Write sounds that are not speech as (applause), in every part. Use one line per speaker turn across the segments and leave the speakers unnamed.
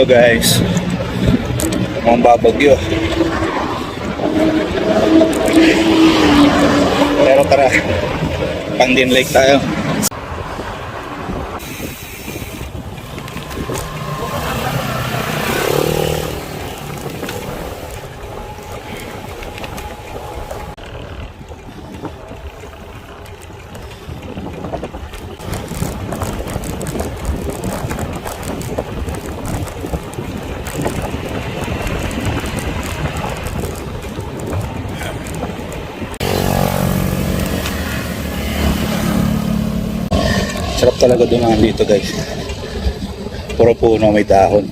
Hello guys. Mukhang babagyo. Pero tara, Pandin Lake tayo. Sarap talaga dumaan dito guys. Puro puno may dahon.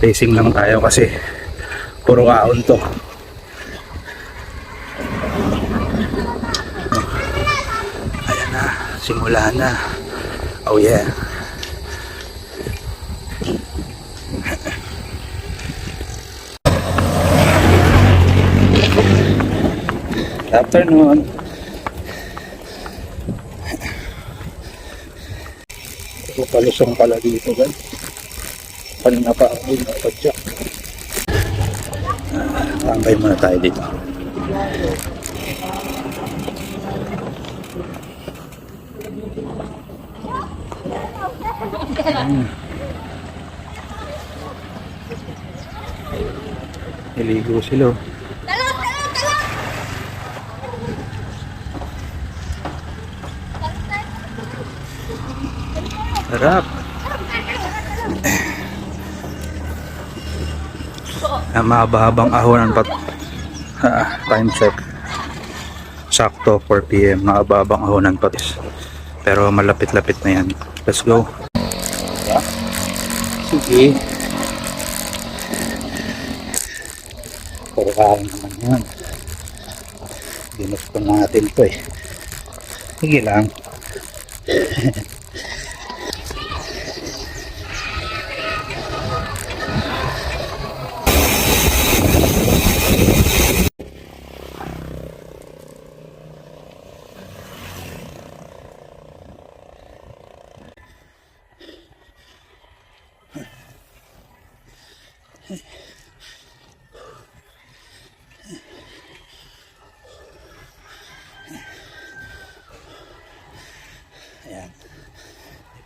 Pacing lang tayo kasi puro kaon to. Ayan na, simula na. Oh yeah. Afternoon. Ito palusong pala dito guys. Kanina pa ako yung napadyak. Tambay muna tayo dito. (laughs) Niligo sila. oh. Sarap. Ang mahaba-habang ahonan pat Ah, time check. Sakto 4 p.m. Mahaba-habang ahonan patis. Pero malapit-lapit na yan. Let's go. Sige. Puro kain naman yan. Ginusto natin to eh. Sige lang. (laughs)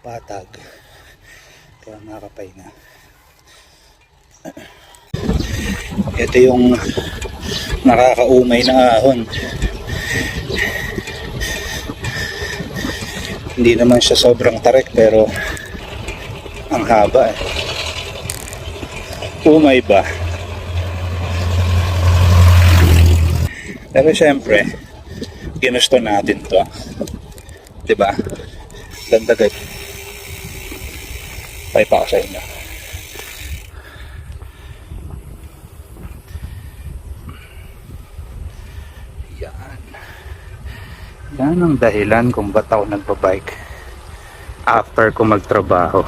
patag. Kaya nakakapahinga. Ito yung nakakaumay na ahon. Hindi naman siya sobrang tarik pero ang haba eh. Umay ba? Pero syempre, ginusto natin to. 'di ba? Ganda guys. Bye pa ako sa inyo. Yan. Yan ang dahilan kung ba't ako nagbabike after ko magtrabaho.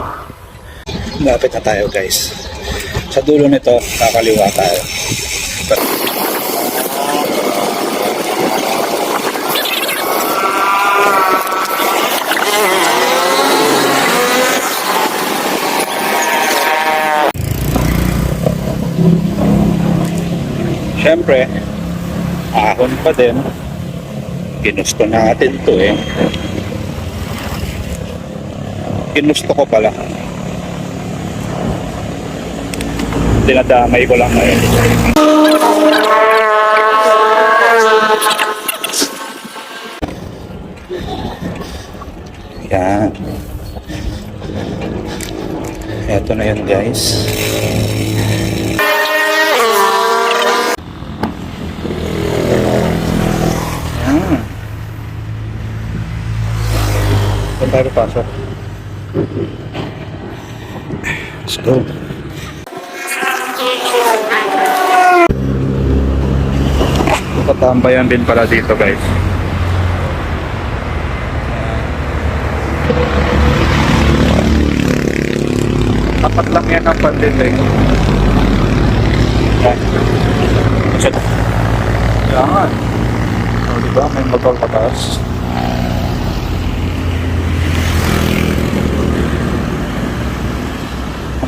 Lapit na tayo guys. Sa dulo nito, kakaliwa tayo. Siyempre, ahon pa din. Ginusto natin to eh. Ginusto ko pala. Dinadamay ko lang ngayon. Yan. Eto na yun guys. Tayo pasok? Let's go. Tatambayan din pala dito guys. Tapat lang yan ang pandilig. Yan. Yan. O, diba? May motor pataas.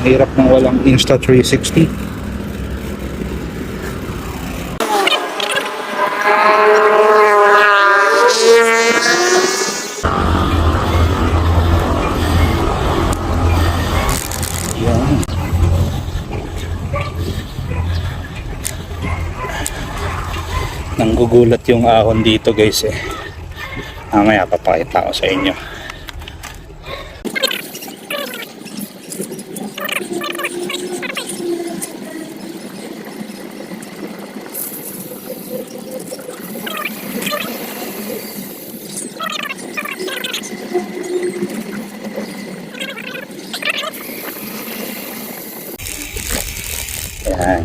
Hirap ng walang Insta360. Yan. Nanggugulat yung ahon dito guys eh. Mamaya papakita ko sa inyo. Yan.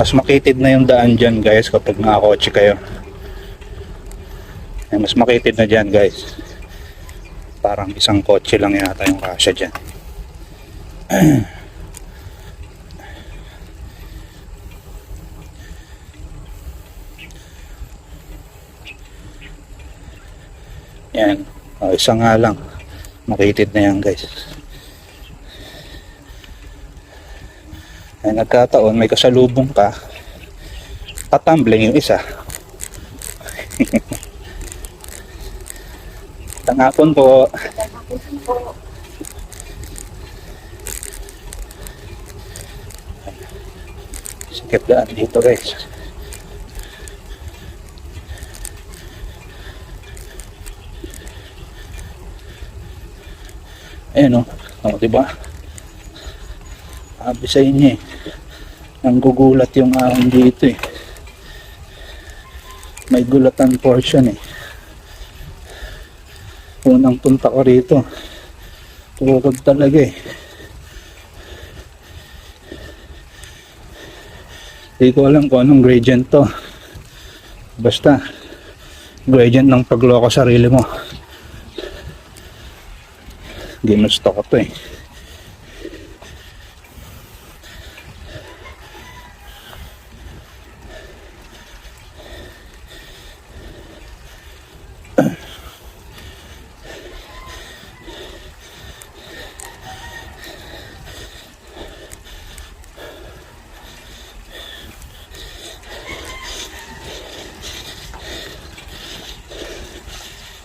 Mas makitid na yung daan dyan guys kapag nakakotse kayo. Yan, mas makitid na dyan guys. Parang isang kotse lang yata yung kasya dyan. Yan. O, isa nga lang. Makitid na yan guys. Ay nagkataon may kasalubong ka tatumbling yung isa (laughs) tangapon po sikip daan dito guys Ayan o. Oh. diba? Sabi sa inyo eh. Nanggugulat yung ahon dito eh. May gulatan portion eh. Unang punta ko rito. Tukod talaga eh. Hindi ko alam kung anong gradient to. Basta, gradient ng pagloko sarili mo. Ginusto ko to eh.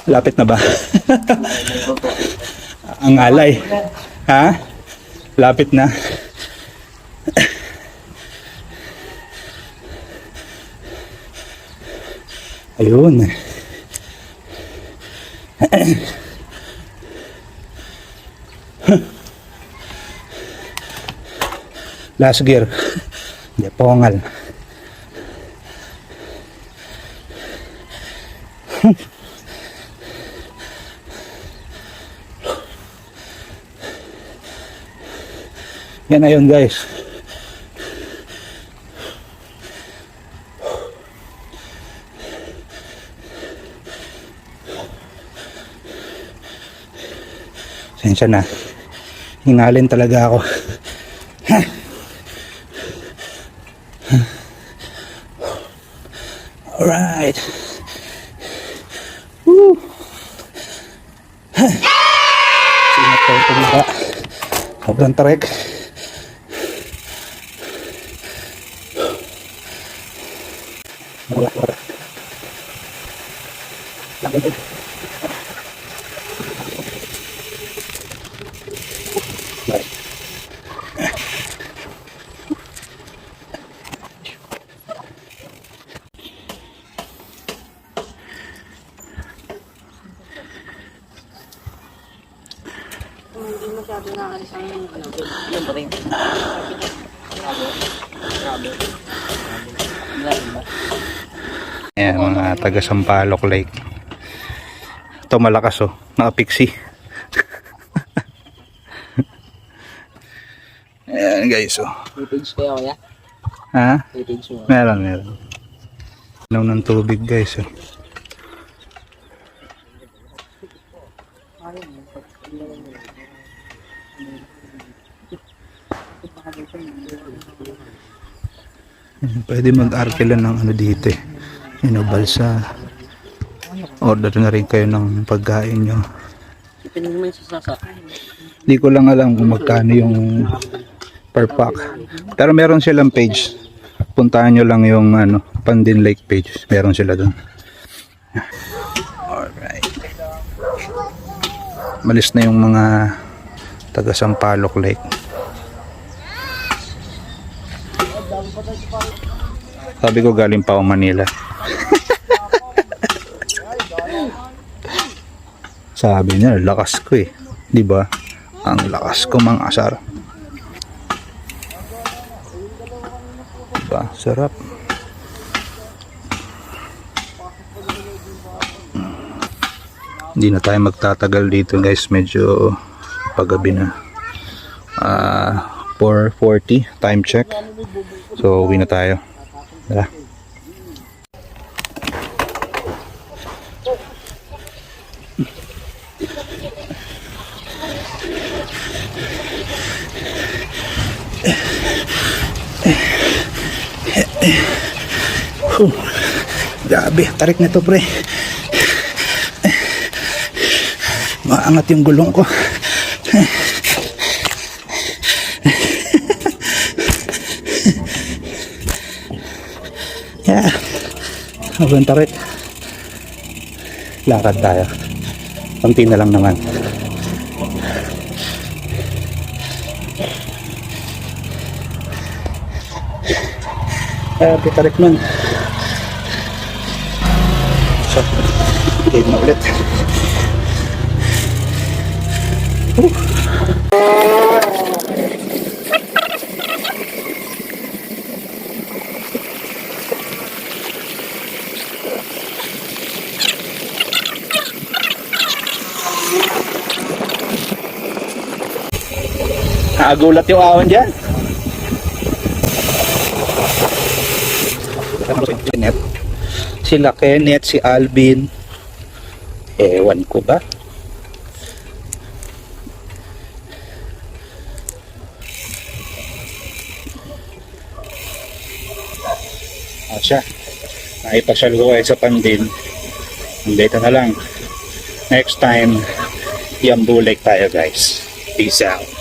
Lapit na ba? (laughs) Ang alay. Ha? Lapit na. (coughs) Ayun. (coughs) Last gear. Hindi, pongal. (laughs) Yan na yun guys. Sensya na. Hinalin talaga ako. Alright. Woo. Sinat tayo tumaba. Sobrang trek.
Masyado nakaalis ang ano, yung ring.
Ayan, mga taga Sampaloc Lake. Ito malakas oh, nakapiksi. (laughs) Ayan guys oh.
Page kayo kuya?
Ha?
Page mo.
Meron, meron. Ilaw ng tubig guys oh. Pwede mag-arkilan ng ano dito eh. Yun, know, balsa. Order na rin kayo ng pagkain nyo.
Ipin mo yung sasasa.
Di ko lang alam kung magkano yung per pack. Pero meron silang page. Puntahan nyo lang yung ano, Pandin Lake page. Meron sila dun. Alright. Malis na yung mga taga Sampaloc Lake. Sabi ko galing pa ako Manila. Sabi niya, lakas ko eh. 'Di ba? Ang lakas ko mang asar. Diba? Sarap. Hindi na tayo magtatagal dito guys. Medyo paggabi na. Ah, 4.40 time check. So, uwi na tayo. Tara. Huh. Grabe, tarik nito pre. Maangat yung gulong ko. Habang tarik. Lakad tayo. Kunti na lang naman. Grabe, tarik nun. So, game na ulit. Nakagulat yung awan dyan. Kenneth. Sila Kenneth, si Alvin. Ewan ko ba? Ah, siya. Naipasyal ko kayo sa Pandin. Dito na lang. Next time, Yambu Lake tayo guys. Peace out.